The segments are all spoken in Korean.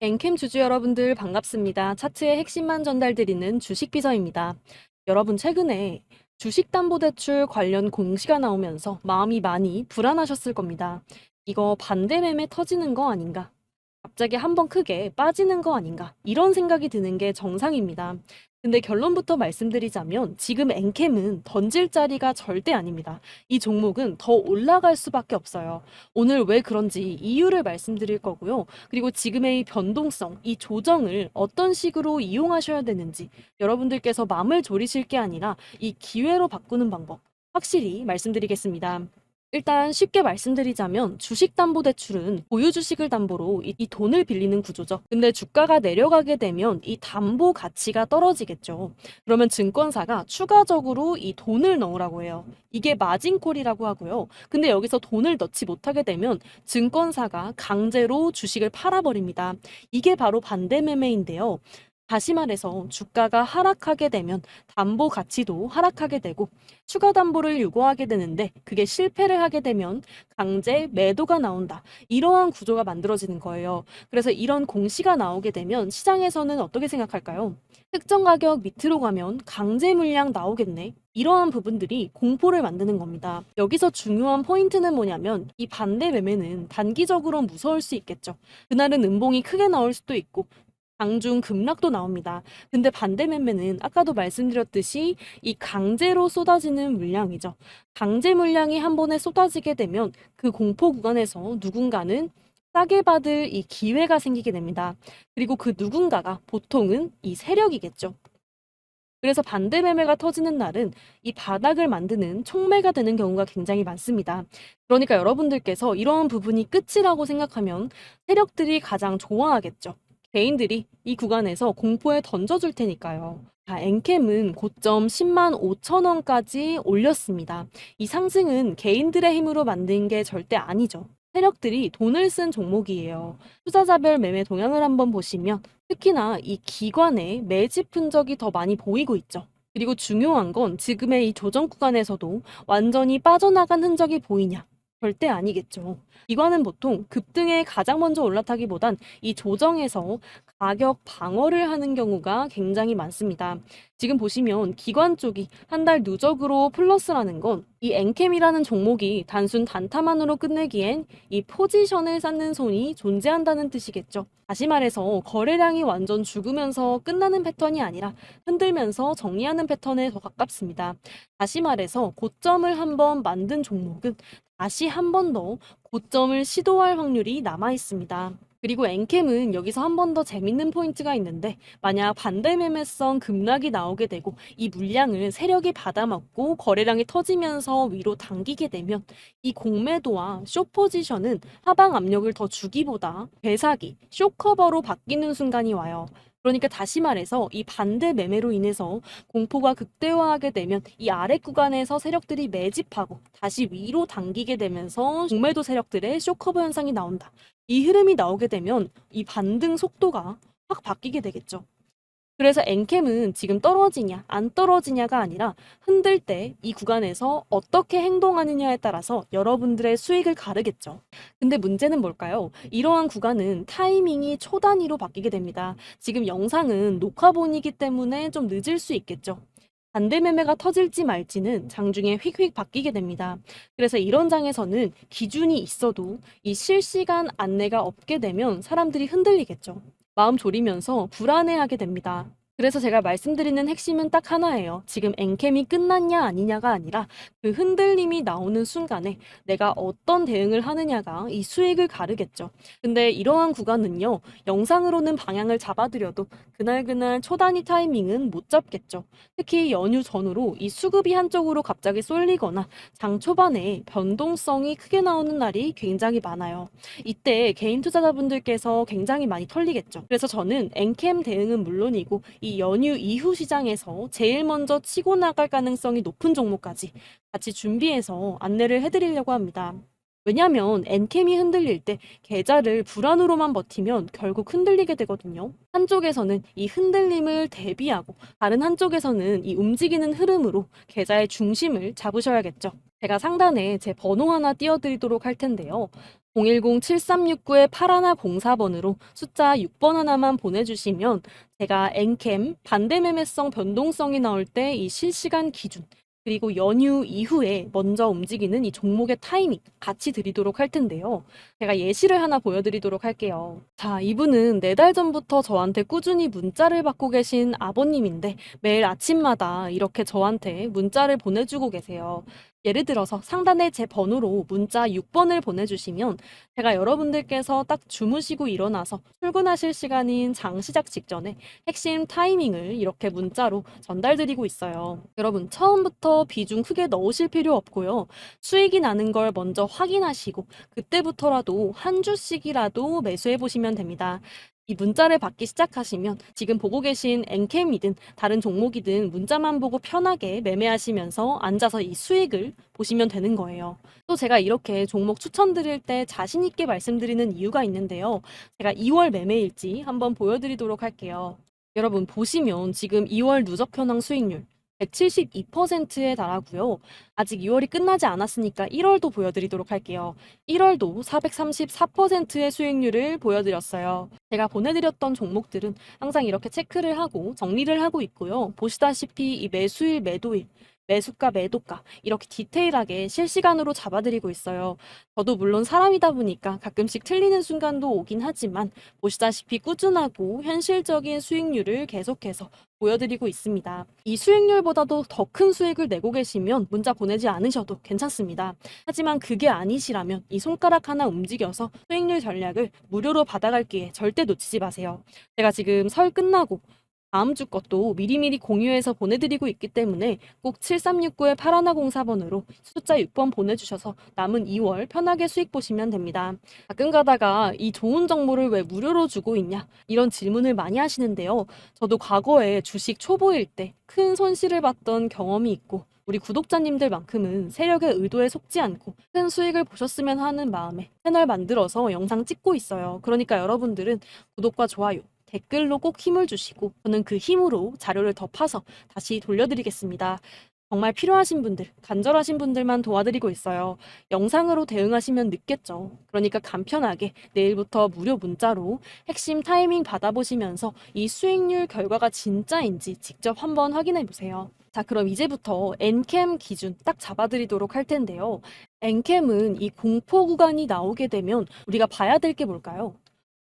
엔캠 주주 여러분들 반갑습니다. 차트의 핵심만 전달드리는 주식 비서입니다. 여러분 최근에 주식담보대출 관련 공시가 나오면서 마음이 많이 불안하셨을 겁니다. 이거 반대 매매 터지는 거 아닌가? 갑자기 한번 크게 빠지는 거 아닌가? 이런 생각이 드는 게 정상입니다. 근데 결론부터 말씀드리자면 지금 엔캠은 던질 자리가 절대 아닙니다. 이 종목은 더 올라갈 수밖에 없어요. 오늘 왜 그런지 이유를 말씀드릴 거고요. 그리고 지금의 이 변동성, 이 조정을 어떤 식으로 이용하셔야 되는지 여러분들께서 마음을 졸이실 게 아니라 이 기회로 바꾸는 방법 확실히 말씀드리겠습니다. 일단 쉽게 말씀드리자면 주식담보대출은 보유 주식을 담보로 이, 이 돈을 빌리는 구조죠. 근데 주가가 내려가게 되면 이 담보 가치가 떨어지겠죠. 그러면 증권사가 추가적으로 이 돈을 넣으라고 해요. 이게 마진콜이라고 하고요. 근데 여기서 돈을 넣지 못하게 되면 증권사가 강제로 주식을 팔아버립니다. 이게 바로 반대 매매인데요. 다시 말해서 주가가 하락하게 되면 담보 가치도 하락하게 되고 추가 담보를 요구하게 되는데 그게 실패를 하게 되면 강제 매도가 나온다. 이러한 구조가 만들어지는 거예요. 그래서 이런 공시가 나오게 되면 시장에서는 어떻게 생각할까요? 특정 가격 밑으로 가면 강제 물량 나오겠네. 이러한 부분들이 공포를 만드는 겁니다. 여기서 중요한 포인트는 뭐냐면 이 반대 매매는 단기적으로 무서울 수 있겠죠. 그날은 음봉이 크게 나올 수도 있고 장중 급락도 나옵니다. 근데 반대 매매는 아까도 말씀드렸듯이 이 강제로 쏟아지는 물량이죠. 강제 물량이 한 번에 쏟아지게 되면 그 공포 구간에서 누군가는 싸게 받을 이 기회가 생기게 됩니다. 그리고 그 누군가가 보통은 이 세력이겠죠. 그래서 반대 매매가 터지는 날은 이 바닥을 만드는 촉매가 되는 경우가 굉장히 많습니다. 그러니까 여러분들께서 이러한 부분이 끝이라고 생각하면 세력들이 가장 좋아하겠죠. 개인들이 이 구간에서 공포에 던져줄 테니까요. 자, 엔캠은 고점 10만 5천 원까지 올렸습니다. 이 상승은 개인들의 힘으로 만든 게 절대 아니죠. 세력들이 돈을 쓴 종목이에요. 투자자별 매매 동향을 한번 보시면 특히나 이 기관의 매집 흔적이 더 많이 보이고 있죠. 그리고 중요한 건 지금의 이 조정 구간에서도 완전히 빠져나간 흔적이 보이냐? 절대 아니겠죠. 기관은 보통 급등에 가장 먼저 올라타기보단 이 조정에서 가격 방어를 하는 경우가 굉장히 많습니다. 지금 보시면 기관 쪽이 한 달 누적으로 플러스라는 건 이 엔캠이라는 종목이 단순 단타만으로 끝내기엔 이 포지션을 쌓는 손이 존재한다는 뜻이겠죠. 다시 말해서 거래량이 완전 죽으면서 끝나는 패턴이 아니라 흔들면서 정리하는 패턴에 더 가깝습니다. 다시 말해서 고점을 한번 만든 종목은 다시 한 번 더 고점을 시도할 확률이 남아 있습니다. 그리고 엔캠은 여기서 한 번 더 재밌는 포인트가 있는데 만약 반대 매매성 급락이 나오게 되고 이 물량을 세력이 받아먹고 거래량이 터지면서 위로 당기게 되면 이 공매도와 쇼 포지션은 하방 압력을 더 주기보다 배사기, 쇼커버로 바뀌는 순간이 와요. 그러니까 다시 말해서 이 반대 매매로 인해서 공포가 극대화하게 되면 이 아래 구간에서 세력들이 매집하고 다시 위로 당기게 되면서 공매도 세력들의 쇼커버 현상이 나온다. 이 흐름이 나오게 되면 이 반등 속도가 확 바뀌게 되겠죠. 그래서 엔캠은 지금 떨어지냐, 안 떨어지냐가 아니라 흔들 때 이 구간에서 어떻게 행동하느냐에 따라서 여러분들의 수익을 가르겠죠. 근데 문제는 뭘까요? 이러한 구간은 타이밍이 초 단위로 바뀌게 됩니다. 지금 영상은 녹화본이기 때문에 좀 늦을 수 있겠죠. 반대 매매가 터질지 말지는 장중에 휙휙 바뀌게 됩니다. 그래서 이런 장에서는 기준이 있어도 이 실시간 안내가 없게 되면 사람들이 흔들리겠죠. 마음 졸이면서 불안해하게 됩니다. 그래서 제가 말씀드리는 핵심은 딱 하나예요. 지금 엔캠이 끝났냐 아니냐가 아니라 그 흔들림이 나오는 순간에 내가 어떤 대응을 하느냐가 이 수익을 가르겠죠. 근데 이러한 구간은요, 영상으로는 방향을 잡아드려도 그날그날 초단위 타이밍은 못 잡겠죠. 특히 연휴 전후로 이 수급이 한쪽으로 갑자기 쏠리거나 장 초반에 변동성이 크게 나오는 날이 굉장히 많아요. 이때 개인 투자자분들께서 굉장히 많이 털리겠죠. 그래서 저는 엔캠 대응은 물론이고 이 연휴 이후 시장에서 제일 먼저 치고 나갈 가능성이 높은 종목까지 같이 준비해서 안내를 해드리려고 합니다. 왜냐하면 엔캠이 흔들릴 때 계좌를 불안으로만 버티면 결국 흔들리게 되거든요. 한쪽에서는 이 흔들림을 대비하고 다른 한쪽에서는 이 움직이는 흐름으로 계좌의 중심을 잡으셔야겠죠. 제가 상단에 제 번호 하나 띄워드리도록 할 텐데요. 010-7369의 파라나 04번으로 숫자 6번 하나만 보내주시면 제가 엔캠 반대매매성 변동성이 나올 때 이 실시간 기준 그리고 연휴 이후에 먼저 움직이는 이 종목의 타이밍 같이 드리도록 할 텐데요. 제가 예시를 하나 보여드리도록 할게요. 자, 이분은 네 달 전부터 저한테 꾸준히 문자를 받고 계신 아버님인데 매일 아침마다 이렇게 저한테 문자를 보내주고 계세요. 예를 들어서 상단에 제 번호로 문자 6번을 보내주시면 제가 여러분들께서 딱 주무시고 일어나서 출근하실 시간인 장 시작 직전에 핵심 타이밍을 이렇게 문자로 전달드리고 있어요. 여러분, 처음부터 비중 크게 넣으실 필요 없고요. 수익이 나는 걸 먼저 확인하시고 그때부터라도 한 주씩이라도 매수해 보시면 됩니다. 이 문자를 받기 시작하시면 지금 보고 계신 엔캠이든 다른 종목이든 문자만 보고 편하게 매매하시면서 앉아서 이 수익을 보시면 되는 거예요. 또 제가 이렇게 종목 추천드릴 때 자신 있게 말씀드리는 이유가 있는데요. 제가 2월 매매일지 한번 보여드리도록 할게요. 여러분 보시면 지금 2월 누적 현황 수익률 172%에 달하고요. 아직 2월이 끝나지 않았으니까 1월도 보여드리도록 할게요. 1월도 434%의 수익률을 보여드렸어요. 제가 보내드렸던 종목들은 항상 이렇게 체크를 하고 정리를 하고 있고요. 보시다시피 이 매수일, 매도일, 매수가, 매도가 이렇게 디테일하게 실시간으로 잡아드리고 있어요. 저도 물론 사람이다 보니까 가끔씩 틀리는 순간도 오긴 하지만 보시다시피 꾸준하고 현실적인 수익률을 계속해서 보여드리고 있습니다. 이 수익률보다도 더 큰 수익을 내고 계시면 문자 보내지 않으셔도 괜찮습니다. 하지만 그게 아니시라면 이 손가락 하나 움직여서 수익률 전략을 무료로 받아갈기에 절대 놓치지 마세요. 제가 지금 설 끝나고 다음 주 것도 미리미리 공유해서 보내드리고 있기 때문에 꼭 7369의 파라나 04번으로 숫자 6번 보내주셔서 남은 2월 편하게 수익 보시면 됩니다. 가끔 가다가 이 좋은 정보를 왜 무료로 주고 있냐 이런 질문을 많이 하시는데요. 저도 과거에 주식 초보일 때 큰 손실을 봤던 경험이 있고 우리 구독자님들만큼은 세력의 의도에 속지 않고 큰 수익을 보셨으면 하는 마음에 채널 만들어서 영상 찍고 있어요. 그러니까 여러분들은 구독과 좋아요 댓글로 꼭 힘을 주시고 저는 그 힘으로 자료를 더 파서 다시 돌려드리겠습니다. 정말 필요하신 분들, 간절하신 분들만 도와드리고 있어요. 영상으로 대응하시면 늦겠죠. 그러니까 간편하게 내일부터 무료 문자로 핵심 타이밍 받아보시면서 이 수익률 결과가 진짜인지 직접 한번 확인해 보세요. 자, 그럼 이제부터 엔캠 기준 딱 잡아드리도록 할 텐데요. 엔캠은 이 공포 구간이 나오게 되면 우리가 봐야 될 게 뭘까요?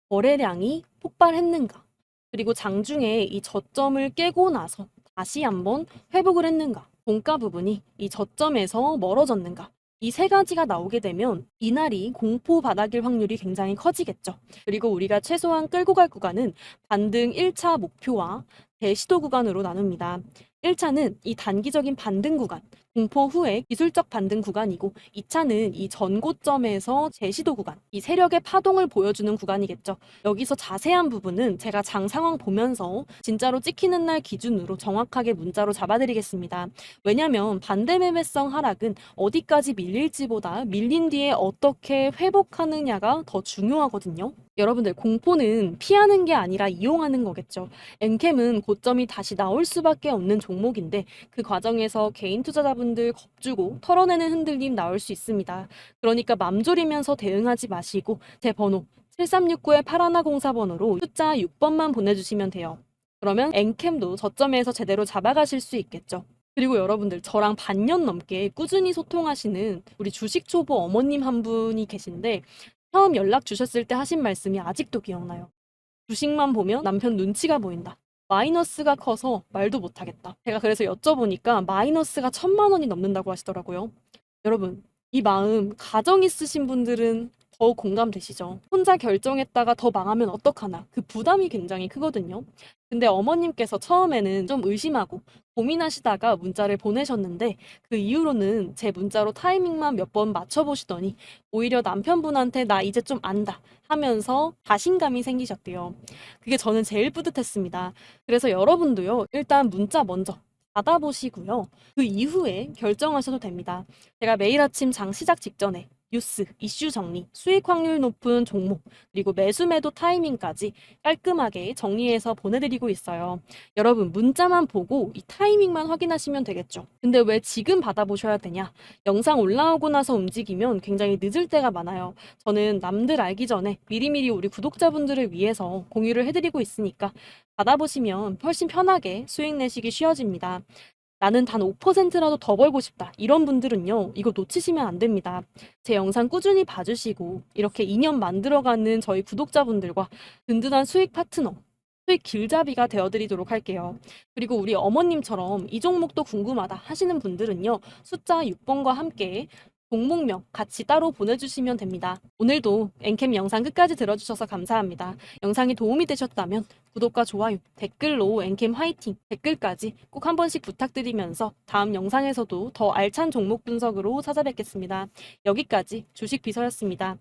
거래량이 폭발했는가? 그리고 장중에 이 저점을 깨고 나서 다시 한번 회복을 했는가? 종가 부분이 이 저점에서 멀어졌는가? 이 세 가지가 나오게 되면 이날이 공포 바닥일 확률이 굉장히 커지겠죠. 그리고 우리가 최소한 끌고 갈 구간은 반등 1차 목표와 대시도 구간으로 나눕니다. 1차는 이 단기적인 반등 구간, 공포 후에 기술적 반등 구간이고 2차는 이 전고점에서 제시도 구간, 이 세력의 파동을 보여주는 구간이겠죠. 여기서 자세한 부분은 제가 장 상황 보면서 진짜로 찍히는 날 기준으로 정확하게 문자로 잡아드리겠습니다. 왜냐면 반대 매매성 하락은 어디까지 밀릴지보다 밀린 뒤에 어떻게 회복하느냐가 더 중요하거든요. 여러분들 공포는 피하는 게 아니라 이용하는 거겠죠. 엔캠은 고점이 다시 나올 수밖에 없는 종목인데 그 과정에서 개인 투자자분 들 겁주고 털어내는 흔들림 나올 수 있습니다. 그러니까 맘졸이면서 대응하지 마시고 제 번호 7369의 파라나 04번으로 숫자 6번만 보내주시면 돼요. 그러면 엔캠도 저점에서 제대로 잡아가실 수 있겠죠. 그리고 여러분들 저랑 반년 넘게 꾸준히 소통하시는 우리 주식 초보 어머님 한 분이 계신데 처음 연락 주셨을 때 하신 말씀이 아직도 기억나요. 주식만 보면 남편 눈치가 보인다. 마이너스가 커서 말도 못하겠다. 제가 그래서 여쭤보니까 마이너스가 천만 원이 넘는다고 하시더라고요. 여러분, 이 마음 가정 있으신 분들은 더 공감되시죠? 혼자 결정했다가 더 망하면 어떡하나. 그 부담이 굉장히 크거든요. 근데 어머님께서 처음에는 좀 의심하고 고민하시다가 문자를 보내셨는데 그 이후로는 제 문자로 타이밍만 몇 번 맞춰보시더니 오히려 남편분한테 나 이제 좀 안다 하면서 자신감이 생기셨대요. 그게 저는 제일 뿌듯했습니다. 그래서 여러분도요, 일단 문자 먼저 받아보시고요. 그 이후에 결정하셔도 됩니다. 제가 매일 아침 장 시작 직전에 뉴스, 이슈 정리, 수익 확률 높은 종목, 그리고 매수 매도 타이밍까지 깔끔하게 정리해서 보내드리고 있어요. 여러분, 문자만 보고 이 타이밍만 확인하시면 되겠죠. 근데 왜 지금 받아보셔야 되냐? 영상 올라오고 나서 움직이면 굉장히 늦을 때가 많아요. 저는 남들 알기 전에 미리미리 우리 구독자분들을 위해서 공유를 해드리고 있으니까 받아보시면 훨씬 편하게 수익 내시기 쉬워집니다. 나는 단 5%라도 더 벌고 싶다. 이런 분들은요, 이거 놓치시면 안 됩니다. 제 영상 꾸준히 봐주시고, 이렇게 인연 만들어가는 저희 구독자분들과 든든한 수익 파트너, 수익 길잡이가 되어드리도록 할게요. 그리고 우리 어머님처럼 이 종목도 궁금하다 하시는 분들은요, 숫자 6번과 함께 종목명 같이 따로 보내주시면 됩니다. 오늘도 엔캠 영상 끝까지 들어주셔서 감사합니다. 영상이 도움이 되셨다면 구독과 좋아요, 댓글로 엔캠 화이팅 댓글까지 꼭 한 번씩 부탁드리면서 다음 영상에서도 더 알찬 종목 분석으로 찾아뵙겠습니다. 여기까지 주식 비서였습니다.